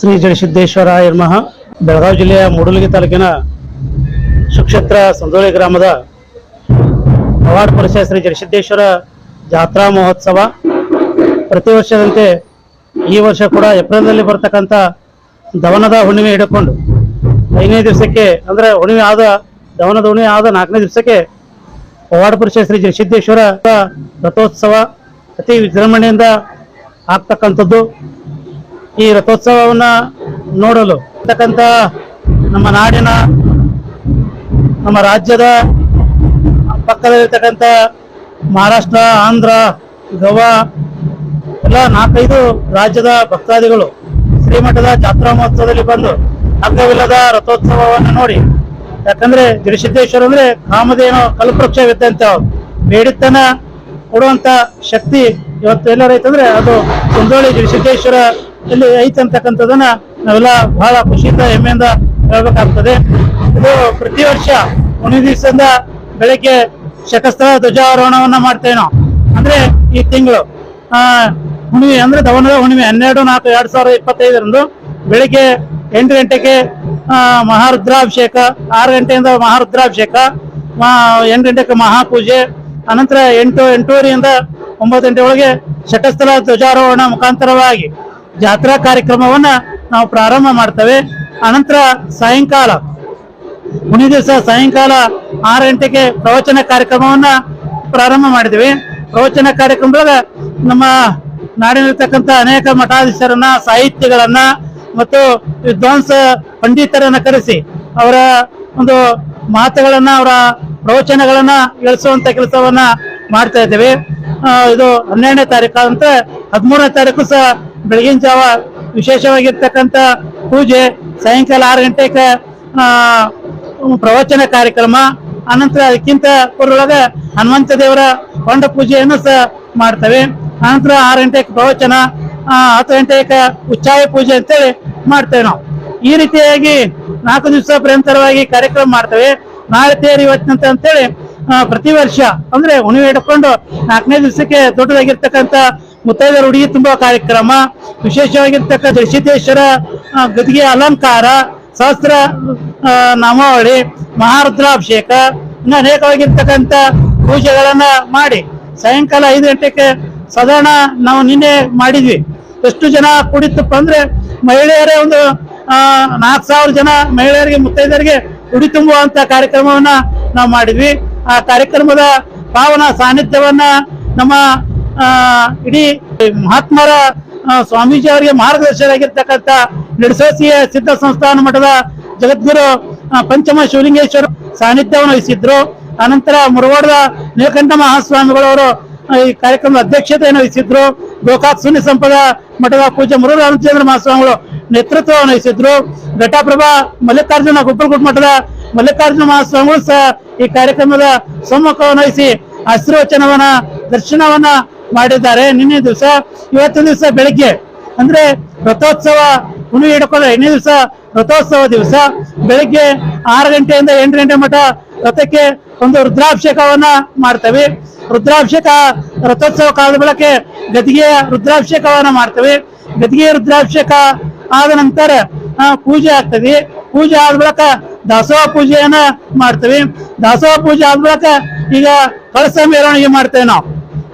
ಶ್ರೀ ಜಡಸಿದ್ದೇಶ್ವರ ಯರ್ಮಃ ಬೆಳಗಾವಿ ಜಿಲ್ಲೆಯ ಮೂಡಲಗಿ ತಾಲೂಕಿನ ಸುಕ್ಷೇತ್ರ ಸಂದೋಳಿ ಗ್ರಾಮದ ಅವಾರ್ಡ್ ಪರಿಷತ್ ಶ್ರೀ ಜಡಸಿದ್ದೇಶ್ವರ ಜಾತ್ರಾ ಮಹೋತ್ಸವ. ಪ್ರತಿ ವರ್ಷದಂತೆ ಈ ವರ್ಷ ಕೂಡ ಏಪ್ರಿಲ್ನಲ್ಲಿ ಬರ್ತಕ್ಕಂಥ ದವನದ ಹುಣ್ಣಿಮೆ ಹಿಡ್ಕೊಂಡು ಐದನೇ ದಿವಸಕ್ಕೆ, ಅಂದ್ರೆ ಹುಣ್ಣಿಮೆ ಆದ, ದವನದ ಹುಣ್ಣಿಮೆ ಆದ ನಾಲ್ಕನೇ ದಿವಸಕ್ಕೆ ಪವಾಡ ಪುರುಷ ಶ್ರೀ ಜಗಸಿದ್ದೇಶ್ವರ ರಥೋತ್ಸವ ಅತಿ ವಿಜೃಂಭಣೆಯಿಂದ ಆಗ್ತಕ್ಕಂಥದ್ದು. ಈ ರಥೋತ್ಸವವನ್ನ ನೋಡಲು ಇರ್ತಕ್ಕಂಥ ನಮ್ಮ ನಾಡಿನ, ನಮ್ಮ ರಾಜ್ಯದ ಪಕ್ಕದಲ್ಲಿರ್ತಕ್ಕಂಥ ಮಹಾರಾಷ್ಟ್ರ, ಆಂಧ್ರ, ಗೋವಾ, ಎಲ್ಲ ನಾಲ್ಕೈದು ರಾಜ್ಯದ ಭಕ್ತಾದಿಗಳು ಶ್ರೀಮಠದ ಜಾತ್ರಾ ಮಹೋತ್ಸವದಲ್ಲಿ ಬಂದು ಅಗ್ಗವಿಲ್ಲದ ರಥೋತ್ಸವವನ್ನು ನೋಡಿ. ಯಾಕಂದ್ರೆ ಗಿರಿಸಿದ್ದೇಶ್ವರ ಅಂದ್ರೆ ಕಾಮಧೇನು ಅವ್ರು. ಬೇಡಿತನ ಕೊಡುವಂತ ಶಕ್ತಿ ಇವತ್ತು ಎಲ್ಲರ ಐತಂದ್ರೆ ಅದು ಕುಂದೋಳಿ ಗಿರಿಸಿದ್ದೇಶ್ವರ ಇಲ್ಲಿ ಐತೆ ಅಂತಕ್ಕಂಥದ್ದನ್ನ ನಾವೆಲ್ಲ ಬಹಳ ಖುಷಿಯಿಂದ, ಹೆಮ್ಮೆಯಿಂದ ಹೇಳ್ಬೇಕಾಗ್ತದೆ. ಇದು ಪ್ರತಿ ವರ್ಷ ಒಂದು ದಿವಸದಿಂದ ಬೆಳಗ್ಗೆ ಶಕಸ್ತ್ರ ಧ್ವಜಾರೋಹಣವನ್ನ ಮಾಡ್ತೇವೆ ನಾವು. ಅಂದ್ರೆ ಈ ತಿಂಗಳು, ಆ, ಹುಣ್ಣಿಮೆ, ಅಂದ್ರೆ ದವನದ ಹುಣ್ಣಿಮೆ, ಹನ್ನೆರಡು, ನಾಲ್ಕು, ಎರಡ್ ಸಾವಿರದ ಇಪ್ಪತ್ತೈದರಂದು ಬೆಳಿಗ್ಗೆ ಎಂಟು ಗಂಟೆಗೆ ಮಹಾರುದ್ರಾಭಿಷೇಕ, ಆರು ಗಂಟೆಯಿಂದ ಮಹಾರುದ್ರಾಭಿಷೇಕ ಎಂಟು ಗಂಟೆಗೆ ಮಹಾಪೂಜೆ ಅನಂತರ ಎಂಟು, ಎಂಟೂವರೆಯಿಂದ ಒಂಬತ್ತು ಗಂಟೆ ಒಳಗೆ ಶಟಸ್ಥಲ ಧ್ವಜಾರೋಹಣ ಮುಖಾಂತರವಾಗಿ. ಜಾತ್ರಾ ಕಾರ್ಯಕ್ರಮವನ್ನ ನಾವು ಪ್ರಾರಂಭ ಮಾಡ್ತೇವೆ. ಅನಂತರ ಸಾಯಂಕಾಲ ಮುನಿ ದಿವಸ ಸಾಯಂಕಾಲ ಆರು ಗಂಟೆಗೆ ಪ್ರವಚನ ಕಾರ್ಯಕ್ರಮವನ್ನ ಪ್ರಾರಂಭ ಮಾಡಿದ್ವಿ ಪ್ರವಚನ ಕಾರ್ಯಕ್ರಮದಾಗ ನಮ್ಮ ನಾಡಿನಲ್ಲಿರ್ತಕ್ಕಂಥ ಅನೇಕ ಮಠಾಧೀಶರನ್ನ, ಸಾಹಿತ್ಯಗಳನ್ನ ಮತ್ತು ವಿದ್ವಾಂಸ ಪಂಡಿತರನ್ನ ಕರೆಸಿ ಅವರ ಒಂದು ಮಾತುಗಳನ್ನ, ಅವರ ಪ್ರವಚನಗಳನ್ನ ಇಳಿಸುವಂತ ಕೆಲಸವನ್ನ ಮಾಡ್ತಾ ಇದ್ದೇವೆ. ಇದು ಹನ್ನೆರಡನೇ ತಾರೀಕು ಅಂತ ಹದಿಮೂರನೇ ತಾರೀಕು ಸಹ ಬೆಳಗಿನ ಜಾವ ವಿಶೇಷವಾಗಿರ್ತಕ್ಕಂಥ ಪೂಜೆ, ಸಾಯಂಕಾಲ ಆರು ಗಂಟೆಗೆ ಪ್ರವಚನ ಕಾರ್ಯಕ್ರಮ ಅನಂತರ ಅದಕ್ಕಿಂತ ಪೂರ್ವೊಳಗೆ ಹನುಮಂತ ದೇವರ ಕೊಂಡ ಪೂಜೆಯನ್ನು ಸಹ ಮಾಡ್ತೇವೆ. ಅನಂತರ ಆರು ಗಂಟೆಗೆ ಪ್ರವಚನ ಹತ್ತು ಗಂಟೆಗೆ ಉಚ್ಚಾಯ ಪೂಜೆ ಅಂತೇಳಿ ಮಾಡ್ತೇವೆ ನಾವು. ಈ ರೀತಿಯಾಗಿ ನಾಲ್ಕು ದಿವಸ ಪ್ರೇಮತರವಾಗಿ ಕಾರ್ಯಕ್ರಮ ಮಾಡ್ತೇವೆ. ನಾಳೆ ತೇರಿ ಇವತ್ತಿನಂತ ಅಂತೇಳಿ ಪ್ರತಿ ವರ್ಷ ಅಂದ್ರೆ ಹುಣಿವೆ ಇಟ್ಕೊಂಡು ನಾಲ್ಕನೇ ದಿವಸಕ್ಕೆ ದೊಡ್ಡದಾಗಿರ್ತಕ್ಕಂಥ ಮುತ್ತೈದರ ಹುಡುಗಿ ತುಂಬುವ ಕಾರ್ಯಕ್ರಮ ವಿಶೇಷವಾಗಿರ್ತಕ್ಕಂಥ ಋಷಿತೇಶ್ವರ ಗದಿಗೆ ಅಲಂಕಾರ, ಸಹಸ್ರ ನಾಮಾವಳಿ, ಮಹಾರುದ್ರಾಭಿಷೇಕ, ಇನ್ನು ಅನೇಕವಾಗಿರ್ತಕ್ಕಂಥ ಪೂಜೆಗಳನ್ನ ಮಾಡಿ. ಸಾಯಂಕಾಲ ಐದು ಗಂಟೆಗೆ ಸಾಧಾರಣ ನಾವು ನಿನ್ನೆ ಮಾಡಿದ್ವಿ. ಎಷ್ಟು ಜನ ಕುಡಿತಪ್ಪ ಅಂದ್ರೆ ಮಹಿಳೆಯರೇ ಒಂದು ನಾಲ್ಕು ಸಾವಿರ ಜನ ಮಹಿಳೆಯರಿಗೆ ಮುತ್ತೈದರಿಗೆ ಉಡಿ ತುಂಬುವಂತ ಕಾರ್ಯಕ್ರಮವನ್ನ ನಾವು ಮಾಡಿದ್ವಿ. ಆ ಕಾರ್ಯಕ್ರಮದ ಪಾವನ ಸಾನ್ನಿಧ್ಯವನ್ನ ನಮ್ಮ ಇಡೀ ಮಹಾತ್ಮರ ಸ್ವಾಮೀಜಿ ಅವರಿಗೆ ಮಾರ್ಗದರ್ಶಕರಾಗಿರ್ತಕ್ಕಂಥ ನಿಡಸೋಸಿಯ ಸಿದ್ಧ ಸಂಸ್ಥಾನ ಮಠದ ಜಗದ್ಗುರು ಪಂಚಮ ಶಿವಲಿಂಗೇಶ್ವರ ಸಾನ್ನಿಧ್ಯವನ್ನು ವಹಿಸಿದ್ರು. ಅನಂತರ ಮುರವಾಡದ ನೀಲಕಂಠ ಮಹಾಸ್ವಾಮಿಗಳವರು ಈ ಕಾರ್ಯಕ್ರಮದ ಅಧ್ಯಕ್ಷತೆಯನ್ನು ವಹಿಸಿದ್ರು. ಗೋಕಾಕ್ ಸುನಿ ಸಂಪದ ಮಠದ ಪೂಜ್ಯ ಮುರುಘ ರಾಮಚಂದ್ರ ಮಹಾಸ್ವಾಮಿಗಳು ನೇತೃತ್ವವನ್ನು ವಹಿಸಿದ್ರು. ಘಟಾಪ್ರಭಾ ಮಲ್ಲಿಕಾರ್ಜುನ ಗುಬ್ಬಲಗುಡ್ ಮಠದ ಮಲ್ಲಿಕಾರ್ಜುನ ಮಹಾಸ್ವಾಮಿಗಳು ಸಹ ಈ ಕಾರ್ಯಕ್ರಮದ ಸಮ್ಮುಖವನ್ನು ವಹಿಸಿ ಆಶೀರ್ವಚನವನ್ನ, ದರ್ಶನವನ್ನ ಮಾಡಿದ್ದಾರೆ. ನಿನ್ನೆ ದಿವಸ, ಇವತ್ತಿನ ದಿವಸ ಬೆಳಿಗ್ಗೆ, ಅಂದ್ರೆ ರಥೋತ್ಸವ ಹುಣಿ ಹಿಡ್ಕೊಂಡ್ರೆ ಇನ್ನೇ ದಿವಸ ರಥೋತ್ಸವ ದಿವಸ, ಬೆಳಿಗ್ಗೆ ಆರು ಗಂಟೆಯಿಂದ ಎಂಟು ಗಂಟೆ ಮಠ ರಥಕ್ಕೆ ಒಂದು ರುದ್ರಾಭಿಷೇಕವನ್ನ ಮಾಡ್ತೇವೆ. ರುದ್ರಾಭಿಷೇಕ, ರಥೋತ್ಸವ ಕಾಲದ ಬೆಳಕೆ ಗದಿಗೆಯ ರುದ್ರಾಭಿಷೇಕವನ್ನ ಮಾಡ್ತೇವೆ. ಗದಿಗೆಯ ರುದ್ರಾಭಿಷೇಕ ಆದ ನಂತರ ಪೂಜೆ ಆಗ್ತದೆ. ಪೂಜೆ ಆದ ಬಳಿಕ ದಾಸೋಹ ಪೂಜೆಯನ್ನ ಮಾಡ್ತೇವೆ. ದಾಸೋಹ ಪೂಜೆ ಆದ ಬಳಿಕ ಈಗ ಕಳಸ ಮೆರವಣಿಗೆ ಮಾಡ್ತೇವೆ ನಾವು.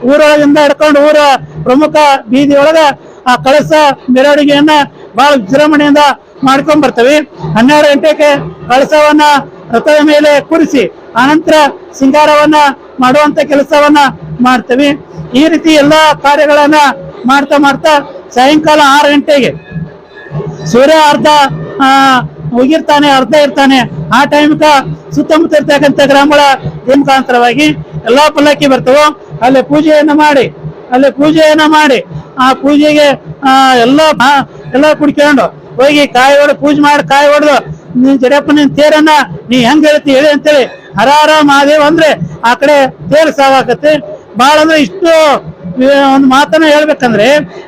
ಊರೊಳಗಿಂದ ಹಿಡ್ಕೊಂಡು ಊರ ಪ್ರಮುಖ ಬೀದಿ ಒಳಗ ಆ ಕಳಸ ಮೆರವಣಿಗೆಯನ್ನ ಬಹಳ ವಿಜೃಂಭಣೆಯಿಂದ ಮಾಡ್ಕೊಂಡ್ ಬರ್ತೇವೆ ಹನ್ನೆರಡು ಗಂಟೆಗೆ ಕಳಸವನ್ನ ರಥದ ಮೇಲೆ ಕೂರಿಸಿ ಆನಂತರ ಸಿಂಗಾರವನ್ನ ಮಾಡುವಂತ ಕೆಲಸವನ್ನ ಮಾಡ್ತೇವೆ. ಈ ರೀತಿ ಎಲ್ಲಾ ಕಾರ್ಯಗಳನ್ನ ಮಾಡ್ತಾ ಮಾಡ್ತಾ ಸಾಯಂಕಾಲ ಆರು ಗಂಟೆಗೆ ಸೂರ್ಯ ಅರ್ಧ ಆ, ಹೋಗಿರ್ತಾನೆ ಅರ್ಧ ಇರ್ತಾನೆ. ಆ ಟೈಮ್ಕ ಸುತ್ತಮುತ್ತ ಇರ್ತಕ್ಕಂಥ ಗ್ರಾಮಗಳ ಮುಖಾಂತರವಾಗಿ ಎಲ್ಲಾ ಪಲ್ಲಕ್ಕಿ ಬರ್ತವೆ. ಅಲ್ಲಿ ಪೂಜೆಯನ್ನ ಮಾಡಿ, ಅಲ್ಲಿ ಪೂಜೆಯನ್ನ ಮಾಡಿ, ಆ ಪೂಜೆಗೆ ಎಲ್ಲ ಎಲ್ಲ ಕುಡ್ಕೊಂಡು ಹೋಗಿ ಕಾಯಿ ಹೊಡೆದು ಪೂಜೆ ಮಾಡಿ, ಕಾಯಿ ಹೊಡೆದು ನೀನ್ ಜಡಪ್ಪ ನಿನ್ ತೇರನ್ನ ನೀ ಹೆಂಗ್ ಹೇಳ್ತಿ ಹೇಳಿ ಅಂತೇಳಿ ಹರ ಹರ ಮಹಾದೇವ್ ಅಂದ್ರೆ ಆ ಕಡೆ ತೇರು ಸಾವಾಕತ್ತೆ ಬಹಳ ಅಂದ್ರೆ ಇಷ್ಟು ಒಂದು ಮಾತನ್ನ ಹೇಳ್ಬೇಕಂದ್ರೆ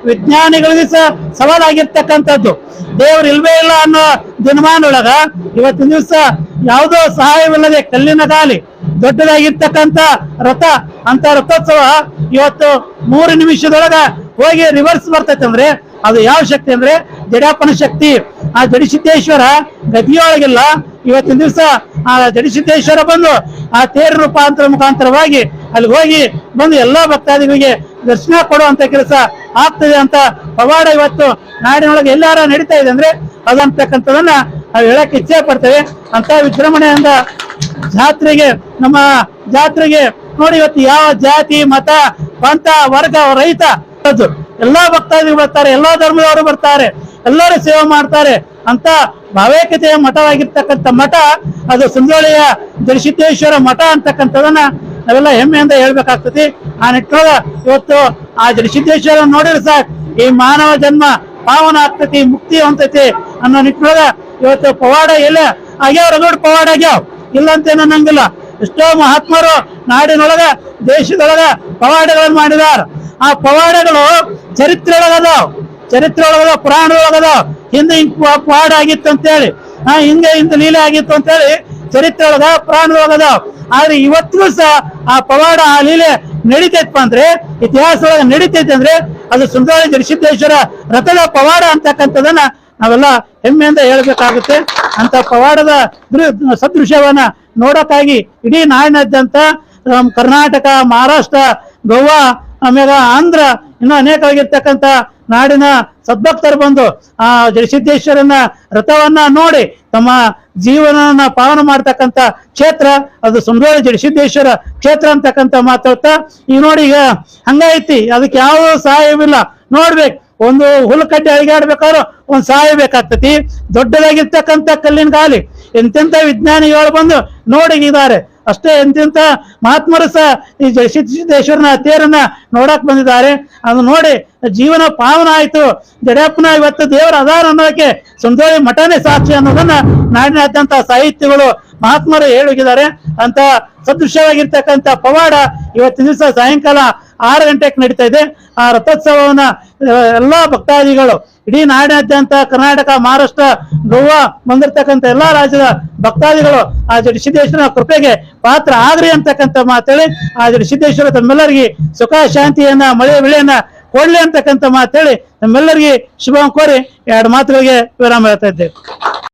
ವಿಜ್ಞಾನಿಗಳಿಗೆ ಸಹ ಸವಾಲಾಗಿರ್ತಕ್ಕಂಥದ್ದು. ದೇವ್ರು ಇಲ್ವೇ ಇಲ್ಲ ಅನ್ನೋ ದಿನಮಾನೊಳಗ ಇವತ್ತಿನ ದಿವಸ ಯಾವುದೋ ಸಹಾಯವಿಲ್ಲದೆ ಕಲ್ಲಿನ ಗಾಲಿ ದೊಡ್ಡದಾಗಿರ್ತಕ್ಕಂಥ ರಥ, ಅಂತ ರಥೋತ್ಸವ ಇವತ್ತು ಮೂರು ನಿಮಿಷದೊಳಗ ಹೋಗಿ ರಿವರ್ಸ್ ಬರ್ತೈತೆ ಅಂದ್ರೆ ಅದು ಯಾವ ಶಕ್ತಿ ಅಂದ್ರೆ ಜಡಾಪನ ಶಕ್ತಿ. ಆ ಜಡಿಸಿದ್ದೇಶ್ವರ ಗದಿಯೊಳಗಿಲ್ಲ. ಇವತ್ತಿನ ದಿವಸ ಆ ಜಡಿಸಿದ್ದೇಶ್ವರ ಬಂದು ಆ ತೇರ ರೂಪಾಂತರ ಮುಖಾಂತರವಾಗಿ ಅಲ್ಲಿ ಹೋಗಿ ಬಂದು ಎಲ್ಲಾ ಭಕ್ತಾದಿಗಳಿಗೆ ದರ್ಶನ ಕೊಡುವಂತ ಕೆಲಸ ಆಗ್ತದೆ ಅಂತ ಪವಾಡ ಇವತ್ತು ನಾಡಿನೊಳಗೆ ಎಲ್ಲಾರ ನಡೀತಾ ಇದೆ ಅಂದ್ರೆ ಅದಂತಕ್ಕಂಥದನ್ನ ನಾವು ಹೇಳಕ್ ಇಚ್ಛೆ ಪಡ್ತೇವೆ ಅಂತ ವಿಜೃಂಭಣೆಯಿಂದ ಜಾತ್ರೆಗೆ, ನಮ್ಮ ಜಾತ್ರೆಗೆ ನೋಡಿ ಇವತ್ತು ಯಾವ ಜಾತಿ, ಮತ, ಪಂಥ, ವರ್ಗ, ರೈತ ಎಲ್ಲಾ ಭಕ್ತಾದಿಗಳು ಬರ್ತಾರೆ, ಎಲ್ಲಾ ಧರ್ಮದವರು ಬರ್ತಾರೆ, ಎಲ್ಲರೂ ಸೇವೆ ಮಾಡ್ತಾರೆ ಅಂತ ಭಾವೈಕ್ಯತೆಯ ಮಠವಾಗಿರ್ತಕ್ಕಂಥ ಮಠ, ಅದು ಸುಂದೋಳಿಯ ದರ್ಶಿತೇಶ್ವರ ಮಠ ಅಂತಕ್ಕಂಥದನ್ನ ನಾವೆಲ್ಲ ಹೆಮ್ಮೆಯಿಂದ ಹೇಳ್ಬೇಕಾಗ್ತದೆ. ಆ ನಿಟ್ಟಿನೊಳಗ ಇವತ್ತು ಆ ಜಲಸಿದ್ದೇಶ್ವರ ನೋಡಿದ್ರೆ ಸಾಕು, ಈ ಮಾನವ ಜನ್ಮ ಪಾವನ ಆಗ್ತತಿ, ಮುಕ್ತಿ ಹೊಂತೈತಿ ಅನ್ನೋ ನಿಟ್ಟಿನೊಳಗ ಇವತ್ತು ಪವಾಡ ಎಲ್ಲ ಆಗ್ಯಾವ ನೋಡಿ ಪವಾಡ ಆಗ್ಯಾವ. ಇಲ್ಲ ಅಂತ ಏನೋ ಎಷ್ಟೋ ಮಹಾತ್ಮರು ನಾಡಿನೊಳಗ, ದೇಶದೊಳಗ ಪವಾಡಗಳನ್ನು ಮಾಡಿದಾರ. ಆ ಪವಾಡಗಳು ಚರಿತ್ರೆ ಚರಿತ್ರೆಯೊಳಗದ ಚರಿತ್ರೆ ಒಳಗದ ಹಿಂದೆ ಹಿಂಗ್ ಪವಾಡ ಆಗಿತ್ತು ಅಂತೇಳಿ. ಆ, ಹಿಂದೆ ಇಂತ ಲೀಲೆ ಆಗಿತ್ತು ಅಂತೇಳಿ ಚರಿತ್ರೆ ಒಳಗ ಪುರಾಣ ಒಳಗದಾವ ಆದ್ರೆ ಇವತ್ತಿಗೂ ಸಹ ಆ ಪವಾಡ, ಆ ಲೀಲೆ ನಡೀತೈತಪ್ಪ ಅಂದ್ರೆ ಇತಿಹಾಸ ಒಳಗ ನಡೀತೈತೆ ಅಂದ್ರೆ, ಅದು ಸುಂದರ ಜರಿಸಿದ್ದೇಶ್ವರ ರಥದ ಪವಾಡ ಅಂತಕ್ಕಂಥದನ್ನ ನಾವೆಲ್ಲ ಹೆಮ್ಮೆಯಿಂದ ಹೇಳ್ಬೇಕಾಗುತ್ತೆ. ಅಂತ ಪವಾಡದ ಸದೃಶ್ಯವನ್ನ ನೋಡೋಕ್ಕಾಗಿ ಇಡೀ ನಾಡಿನಾದ್ಯಂತ ಕರ್ನಾಟಕ, ಮಹಾರಾಷ್ಟ್ರ, ಗೋವಾ, ಆಮೇಲೆ ಆಂಧ್ರ, ಇನ್ನು ಅನೇಕವಾಗಿರ್ತಕ್ಕಂಥ ನಾಡಿನ ಸದ್ಭಕ್ತರು ಬಂದು ಆ ಜಯಸಿದ್ದೇಶ್ವರನ ರಥವನ್ನ ನೋಡಿ ತಮ್ಮ ಜೀವನವನ್ನ ಪಾವನ ಮಾಡ್ತಕ್ಕಂಥ ಕ್ಷೇತ್ರ, ಅದು ಸುಂದರ ಜಡಸಿದ್ದೇಶ್ವರ ಕ್ಷೇತ್ರ ಅಂತಕ್ಕಂಥ ಮಾತಾಡ್ತಾ ಈಗ ನೋಡಿ ಈಗ ಹಂಗೈತಿ ಅದಕ್ಕೆ ಯಾವ ಸಹಾಯವಿಲ್ಲ. ನೋಡ್ಬೇಕು ಒಂದು ಹುಲ್ಕಡ್ಡೆ ಅಳಿಗಾಡ್ಬೇಕಾದ್ರೆ ಒಂದ್ ಸಹಾಯ ಬೇಕಾಗ್ತತಿ. ದೊಡ್ಡದಾಗಿರ್ತಕ್ಕಂಥ ಕಲ್ಲಿನ ಗಾಲಿ. ಎಂತೆಂತ ವಿಜ್ಞಾನಿಗಳು ಬಂದು ನೋಡಿದ್ದಾರೆ ಅಷ್ಟೇ ಎಂತೆಂಥ ಮಹಾತ್ಮರು ಸಹ ಈ ಜಯಸಿದ್ದೇಶ್ವರನ ತೇರನ್ನ ನೋಡಕ್ ಬಂದಿದ್ದಾರೆ. ಅದು ನೋಡಿ ಜೀವನ ಪಾವನ ಆಯ್ತು. ಜಡಪ್ಪನ ಇವತ್ತು ದೇವರ ಅದಾರ ಅನ್ನೋದಕ್ಕೆ ಸುಂದರಿ ಮಠನೇ ಸಾಕ್ಷಿ ಅನ್ನೋದನ್ನ ನಾಡಿನಾದ್ಯಂತ ಸಾಹಿತ್ಯಗಳು ಮಹಾತ್ಮರು ಹೇಳಿದ್ದಾರೆ ಅಂತ ಸದೃಶ್ಯವಾಗಿರ್ತಕ್ಕಂಥ ಪವಾಡ ಇವತ್ತಿನ ದಿವಸ ಸಾಯಂಕಾಲ ಆರು ಗಂಟೆಗೆ ನಡೀತಾ ಇದೆ. ಆ ರಥೋತ್ಸವವನ್ನ ಎಲ್ಲಾ ಭಕ್ತಾದಿಗಳು ಇಡೀ ನಾಡಿನಾದ್ಯಂತ ಕರ್ನಾಟಕ, ಮಹಾರಾಷ್ಟ್ರ, ಗೋವಾ ಬಂದಿರತಕ್ಕಂಥ ಎಲ್ಲಾ ರಾಜ್ಯದ ಭಕ್ತಾದಿಗಳು ಆ ಜಡಿಸಿದ್ದೇಶ್ವರನ ಕೃಪೆಗೆ ಪಾತ್ರ ಆಗ್ರಿ ಅಂತಕ್ಕಂಥ ಮಾತೇಳಿ ಆ ಜಡಿಸಿದ್ದೇಶ್ವರ ತಮ್ಮೆಲ್ಲರಿಗೆ ಸುಖ, ಶಾಂತಿಯನ್ನ, ಮಳೆ, ಬೆಳೆಯನ್ನ ಕೊಡ್ಲಿ ಅಂತಕ್ಕಂಥ ಮಾತೇಳಿ ನಮ್ಮೆಲ್ಲರಿಗೆ ಶುಭ ಕೋರಿ ಎರಡು ಮಾತುಗಳಿಗೆ ವಿರಾಮ ಹೇಳ್ತಾ ಇದ್ದೇವೆ.